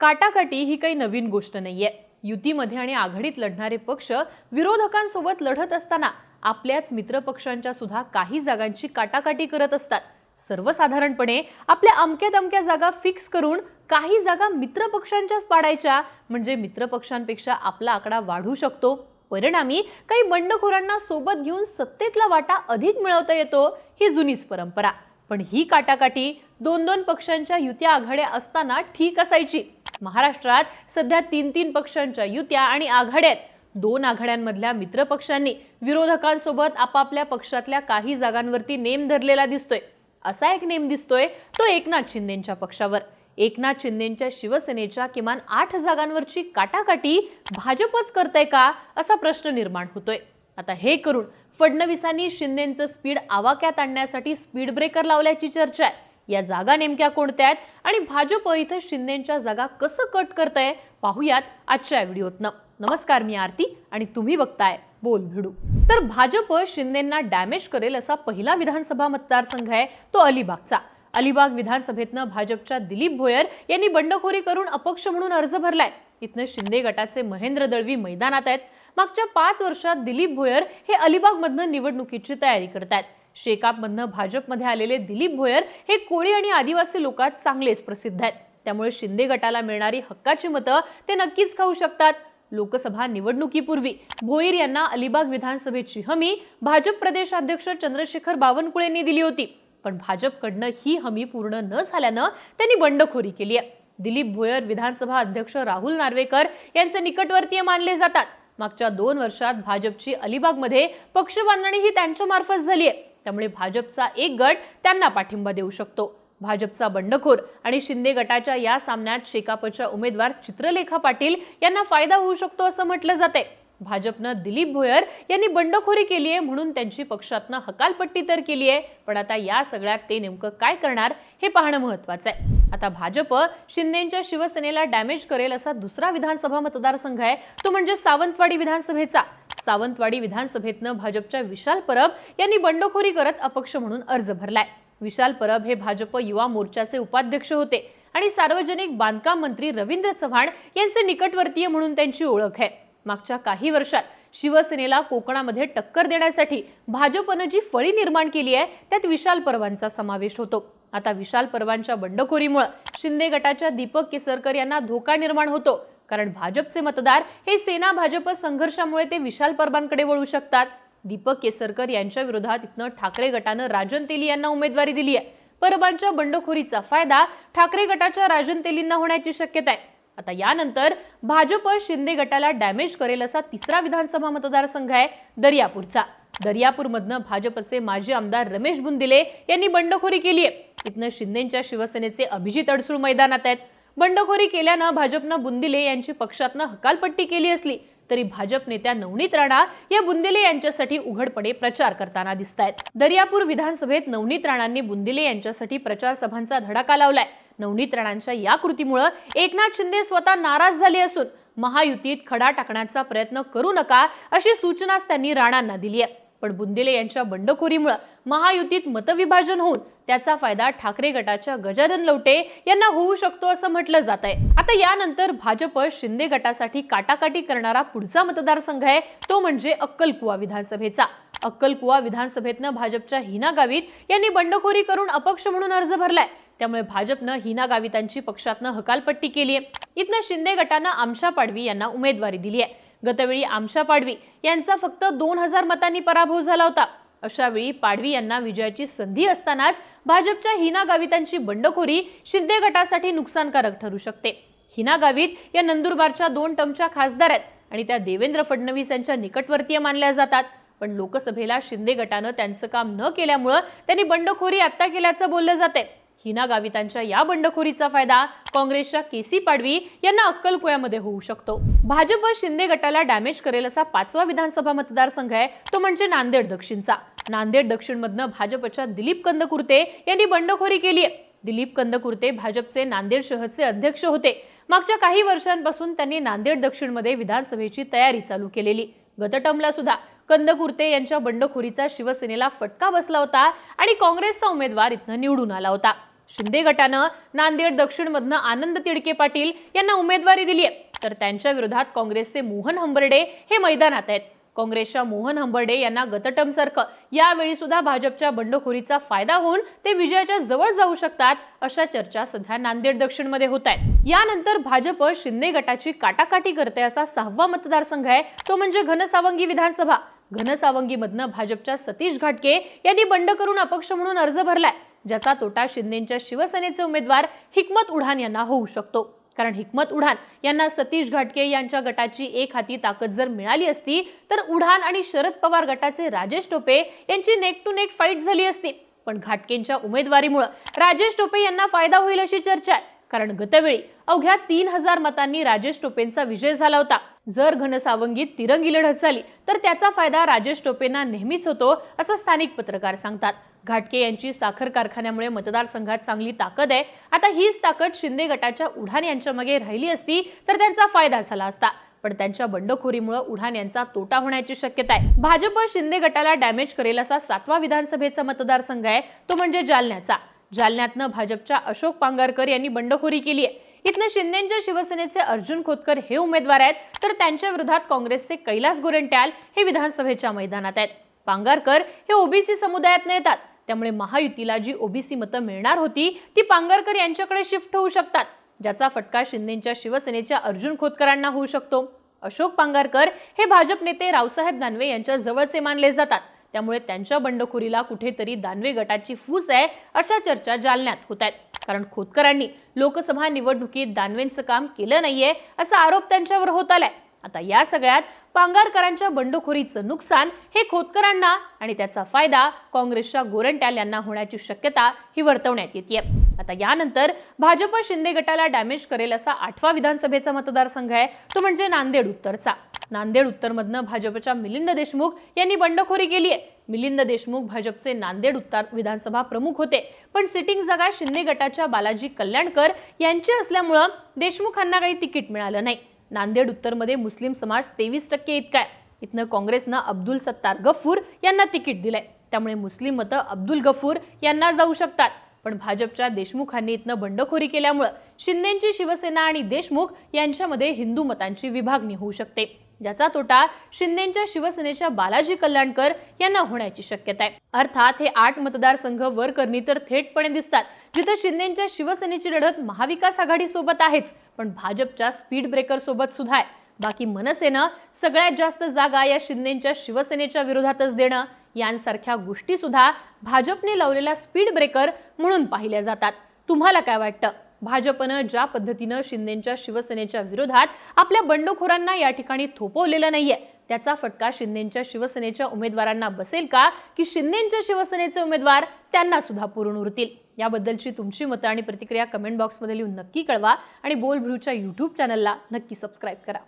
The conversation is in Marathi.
काटाकाटी ही काही नवीन गोष्ट नाहीये. युतीमध्ये आणि आघाडीत लढणारे पक्ष विरोधकांसोबत लढत असताना आपल्याच मित्रपक्षांच्या सुद्धा काही जागांची काटाकाटी करत असतात. सर्वसाधारणपणे आपल्या अमक्या दमक्या जागा फिक्स करून काही जागा मित्रपक्षांच्याच पाडायच्या म्हणजे मित्रपक्षांपेक्षा आपला आकडा वाढू शकतो. परिणामी काही बंडखोरांना सोबत घेऊन सत्तेतला वाटा अधिक मिळवता येतो ही जुनीच परंपरा. पण ही काटाकाटी दोन दोन पक्षांच्या युत्या आघाड्या असताना ठीक असायची. महाराष्ट्रात सध्या तीन तीन पक्षांच्या युत्या आणि आघाड्यात दोन आघाड्यांमधल्या मित्रपक्षांनी विरोधकांसोबत आपापल्या पक्षातल्या काही जागांवरती नेम धरलेला दिसतोय. असा एक नेम दिसतोय तो एकनाथ शिंदेच्या पक्षावर. एकनाथ शिंदेच्या शिवसेनेच्या किमान आठ जागांवरची काटाकाटी भाजपच करतंय का असा प्रश्न निर्माण होतोय. आता हे करून फडणवीसांनी शिंदेचं स्पीड आवाक्यात आणण्यासाठी स्पीड ब्रेकर लावल्याची चर्चा आहे. या जागा नेमक्या कोणत्या आहेत आणि भाजप इथं शिंदेच्या जागा कसं कट करतंय पाहूयात आजच्या व्हिडिओतनं. नमस्कार मी आरती आणि तुम्ही बघताय बोल भिडू. तर भाजप शिंदेंना डॅमेज करेल असा पहिला विधानसभा मतदारसंघ आहे तो अलिबागचा. अलिबाग विधानसभेतनं भाजपच्या दिलीप भोयर यांनी बंडखोरी करून अपक्ष म्हणून अर्ज भरलाय. इथनं शिंदे गटाचे महेंद्र दळवी मैदानात आहेत. मागच्या पाच वर्षात दिलीप भोयर हे अलिबागमधनं निवडणुकीची तयारी करत आहेत शेकापमधनं भाजपमध्ये आलेले दिलीप भोयर हे कोळी आणि आदिवासी लोकात चांगलेच प्रसिद्ध आहेत. त्यामुळे शिंदे गटाला मिळणारी हक्काची मतं ते नक्कीच खाऊ शकतात. लोकसभा निवडणुकीपूर्वी भोईर यांना अलिबाग विधानसभेची हमी भाजप प्रदेशाध्यक्ष चंद्रशेखर बावनकुळेंनी दिली होती. पण भाजपकडनं ही हमी पूर्ण न झाल्यानं त्यांनी बंडखोरी केली आहे. दिलीप भोयर विधानसभा अध्यक्ष राहुल नार्वेकर यांचे निकटवर्तीय मानले जातात. मागच्या दोन वर्षात भाजपची अलिबागमध्ये पक्ष बांधणी ही त्यांच्यामार्फत झाली आहे त्यामुळे भाजपचा एक गट त्यांना पाठिंबा देऊ शकतो. भाजपचा बंडखोर आणि शिंदे गटाच्या या सामन्यात शेकापच्या उमेदवार चित्रलेखा पाटील यांना फायदा होऊ शकतो असं म्हटलं जाते भाजपनं दिलीप भोयर यांनी बंडखोरी केली आहे म्हणून त्यांची पक्षातनं हकालपट्टी तर केली आहे पण आता या सगळ्यात ते नेमकं काय करणार हे पाहणं महत्वाचं आहे. आता भाजप शिंदेच्या शिवसेनेला डॅमेज करेल असा दुसरा विधानसभा मतदारसंघ आहे. तो म्हणजे सावंतवाडी विधानसभेचा. सावंतवाडी विधानसभेतनं भाजपच्या विशाल परब यांनी बंडखोरी करत अपक्ष म्हणून अर्ज भरलाय. विशाल परब हे भाजप युवा मोर्चाचे उपाध्यक्ष होते आणि सार्वजनिक बांधकाम मंत्री रवींद्र चव्हाण यांचे निकटवर्तीय म्हणून त्यांची ओळख आहे. मागच्या काही वर्षात शिवसेनेला कोकणामध्ये टक्कर देण्यासाठी भाजपनं जी फळी निर्माण केली आहे त्यात विशाल परवांचा समावेश होतो. आता विशाल परवांच्या बंडखोरीमुळे शिंदे गटाच्या दीपक केसरकर यांना धोका निर्माण होतो. कारण भाजपचे मतदार हे सेना भाजप संघर्षामुळे ते विशाल परबांकडे वळू शकतात. दीपक केसरकर यांच्या विरोधात इथनं ठाकरे गटानं राजन तेली यांना उमेदवारी दिली आहे परबांच्या बंडखोरीचा फायदा ठाकरे गटाच्या राजन तेलींना होण्याची शक्यता आहे. आता यानंतर भाजप शिंदे गटाला डॅमेज करेल असा तिसरा विधानसभा मतदारसंघ आहे दर्यापूरचा. दर्यापूरमधनं भाजपचे माजी आमदार रमेश बुंदिले यांनी बंडखोरी केली आहे. इथनं शिंदेच्या शिवसेनेचे अभिजित अडसूळ मैदानात आहेत. बंडखोरी केल्यानं भाजपनं बुंदिले यांची पक्षातनं हकालपट्टी केली असली तरी भाजप नेत्या नवनीत राणा या बुंदिले यांच्यासाठी उघडपणे प्रचार करताना दिसत आहेत दर्यापूर विधानसभेत नवनीत राणांनी बुंदिले यांच्यासाठी प्रचार सभांचा धडाका लावलाय. नवनीत राणांच्या या कृतीमुळं एकनाथ शिंदे स्वतः नाराज झाले असून महायुतीत खडा टाकण्याचा प्रयत्न करू नका अशी सूचनाच त्यांनी राणांना दिली आहे. पण बुंदेले यांच्या बंडखोरीमुळे महायुतीत मतविभाजन होऊन त्याचा फायदा ठाकरे गटाच्या गजानन लवटे यांना होऊ शकतो असं म्हटलं जात आहे आता यानंतर भाजप शिंदे गटासाठी काटाकाटी करणारा पुढचा मतदारसंघ आहे तो म्हणजे अक्कलकुवा विधानसभेचा. अक्कलकुवा विधानसभेतनं भाजपच्या हिना गावित यांनी बंडखोरी करून अपक्ष म्हणून अर्ज भरलाय. त्यामुळे भाजपनं हिना गावितांची पक्षातनं हकालपट्टी केली आहे इथनं शिंदे गटानं आमशा पाडवी यांना उमेदवारी दिली आहे गतवेळी आमशा पाडवी यांचा फक्त दोन हजार मतांनी पराभव झाला होता. अशा वेळी पाडवी यांना विजयाची संधी असतानाच भाजपच्या हिना गावितांची बंडखोरी शिंदे गटासाठी नुकसानकारक ठरू शकते. हिना गावित या नंदुरबारच्या दोन टमच्या खासदार आहेत आणि त्या देवेंद्र फडणवीस यांच्या निकटवर्तीय मानल्या जातात. पण लोकसभेला शिंदे गटानं त्यांचं काम न केल्यामुळं त्यांनी बंडखोरी आत्ता केल्याचं बोललं जाते हिना गावितांच्या या बंडखोरीचा फायदा काँग्रेसच्या केसी पाडवी यांना अक्कलकुयामध्ये होऊ शकतो. भाजप शिंदे गटाला डॅमेज करेल असा पाचवा विधानसभा मतदारसंघ आहे तो म्हणजे नांदेड दक्षिणचा. नांदेड दक्षिणमधनं भाजपच्या दिलीप कंदकुर्ते यांनी बंडखोरी केली आहे. दिलीप कंदकुर्ते भाजपचे नांदेड शहरचे अध्यक्ष होते. मागच्या काही वर्षांपासून त्यांनी नांदेड दक्षिणमध्ये विधानसभेची तयारी चालू केलेली. गतटमला सुद्धा कंदकुर्ते यांच्या बंडखोरीचा शिवसेनेला फटका बसला होता आणि काँग्रेसचा उमेदवार इथनं निवडून आला होता. शिंदे गटानं नांदेड दक्षिणमधनं आनंद तिडके पाटील यांना उमेदवारी दिली आहे. तर त्यांच्या विरोधात काँग्रेसचे मोहन हंबर्डे हे मैदानात आहेत. काँग्रेसच्या मोहन हंबर्डे यांना गतटमसारखं यावेळी सुद्धा भाजपच्या बंडखोरीचा फायदा होऊन ते विजयाच्या जवळ जाऊ शकतात अशा चर्चा सध्या नांदेड दक्षिणमध्ये होत आहेत. यानंतर भाजप शिंदे गटाची काटाकाटी करते असा सहावा मतदारसंघ आहे तो म्हणजे घनसावंगी विधानसभा. घनसावंगीमधनं भाजपच्या सतीश घाटके यांनी बंड करून अपक्ष म्हणून अर्ज भरलाय. ज्याचा तोटा शिंदेच्या शिवसेनेचे उमेदवार हिकमत उढान यांना होऊ शकतो. कारण हिकमत उढान यांना सतीश घाटके यांच्या गटाची एक हाती ताकद जर मिळाली असती तर उढान आणि शरद पवार गटाचे राजेश टोपे यांची नेक टू नेक फाईट झाली असती. पण घाटकेंच्या उमेदवारीमुळे राजेश टोपे यांना फायदा होईल अशी चर्चा आहे. कारण गतवेळी अवघ्या तीन हजार मतांनी राजेश टोपेंचा विजय झाला होता. जर घनसावंगीत तिरंगी लढत झाली तर त्याचा फायदा राजेश टोपेंना नेहमीच होतो असं स्थानिक पत्रकार सांगतात. घाटके यांची साखर कारखान्यामुळे मतदारसंघात चांगली ताकद आहे. आता हीच ताकद शिंदे गटाच्या उढाण यांच्या मागे राहिली असती तर त्यांचा फायदा झाला असता. पण त्यांच्या बंडखोरीमुळे उढाण यांचा तोटा होण्याची शक्यता आहे. भाजप शिंदे गटाला डॅमेज करेल असा सातवा विधानसभेचा मतदारसंघ आहे तो म्हणजे जालन्याचा. जालन्यातनं भाजपच्या अशोक पांगारकर यांनी बंडखोरी केली आहे. इथनं शिंदेच्या शिवसेनेचे अर्जुन खोतकर हे उमेदवार आहेत. तर त्यांच्या विरोधात काँग्रेसचे कैलास गोरंट्याल हे विधानसभेच्या मैदानात आहेत. पांगारकर हे ओबीसी समुदायात येतात. त्यामुळे महायुतीला जी ओबीसी मतं मिळणार होती ती पांगारकर यांच्याकडे शिफ्ट होऊ शकतात ज्याचा फटका शिंदेच्या शिवसेनेच्या अर्जुन खोतकरांना होऊ शकतो. अशोक पांगारकर हे भाजप नेते रावसाहेब दानवे यांच्या जवळचे मानले जातात. त्यामुळे त्यांच्या बंडखोरीला कुठेतरी दानवे गटाची फूस आहे अशा चर्चा जालन्यात होत आहेत. कारण खोतकरांनी लोकसभा निवडणुकीत दानवेंचं काम केलं नाहीये असा आरोप त्यांच्यावर होत आलाय. आता या सगळ्यात पांगारकरांच्या बंडखोरीचं नुकसान हे खोतकरांना आणि त्याचा फायदा काँग्रेसच्या गोरंट्याल यांना होण्याची शक्यता ही वर्तवण्यात येते आता यानंतर भाजप शिंदे गटाला डॅमेज करेल असा आठवा विधानसभेचा मतदारसंघ आहे. तो म्हणजे नांदेड उत्तरचा. नांदेड उत्तरमधनं भाजपच्या मिलिंद देशमुख यांनी बंडखोरी केली आहे. मिलिंद देशमुख भाजपचे नांदेड उत्तर विधानसभा प्रमुख होते. पण सिटिंग जागा शिंदे गटाच्या बालाजी कल्याणकर यांची असल्यामुळं देशमुखांना काही तिकीट मिळालं नाही. नांदेड उत्तरमध्ये मुस्लिम समाज तेवीस टक्के इतका आहे. इथनं काँग्रेसनं अब्दुल सत्तार गफूर यांना तिकीट दिलंय. त्यामुळे मुस्लिम मतं अब्दुल गफूर यांना जाऊ शकतात. पण भाजपच्या देशमुखांनी इथनं बंडखोरी केल्यामुळं शिंदेची शिवसेना आणि देशमुख यांच्यामध्ये हिंदू मतांची विभागणी होऊ शकते. ज्याचा तोटा शिंदेच्या शिवसेनेच्या बालाजी कल्याणकर यांना होण्याची शक्यता आहे. अर्थात हे आठ मतदारसंघ वर करणी तर थेटपणे दिसतात जिथे शिंदेच्या शिवसेनेची लढत महाविकास आघाडी सोबत आहेच पण भाजपच्या स्पीड ब्रेकर सोबत सुद्धा आहे. बाकी मनसेनं सगळ्यात जास्त जागा या शिंदेच्या शिवसेनेच्या विरोधातच देणं यांसारख्या गोष्टी सुद्धा भाजपने लावलेला स्पीड ब्रेकर म्हणून पाहिल्या जातात. तुम्हाला काय वाटतं? भाजपनं ज्या पद्धतीनं शिंदेच्या शिवसेनेच्या विरोधात आपल्या बंडखोरांना या ठिकाणी थोपवलेलं नाहीये त्याचा फटका शिंदेच्या शिवसेनेच्या उमेदवारांना बसेल का? की शिंदेच्या शिवसेनेचे उमेदवार त्यांना सुद्धा पूर्ण उरतील? याबद्दलची तुमची मतं आणि प्रतिक्रिया कमेंट बॉक्समध्ये लिहून नक्की कळवा आणि बोल ब्रूच्या यूट्यूब चॅनलला नक्की सबस्क्राईब करा.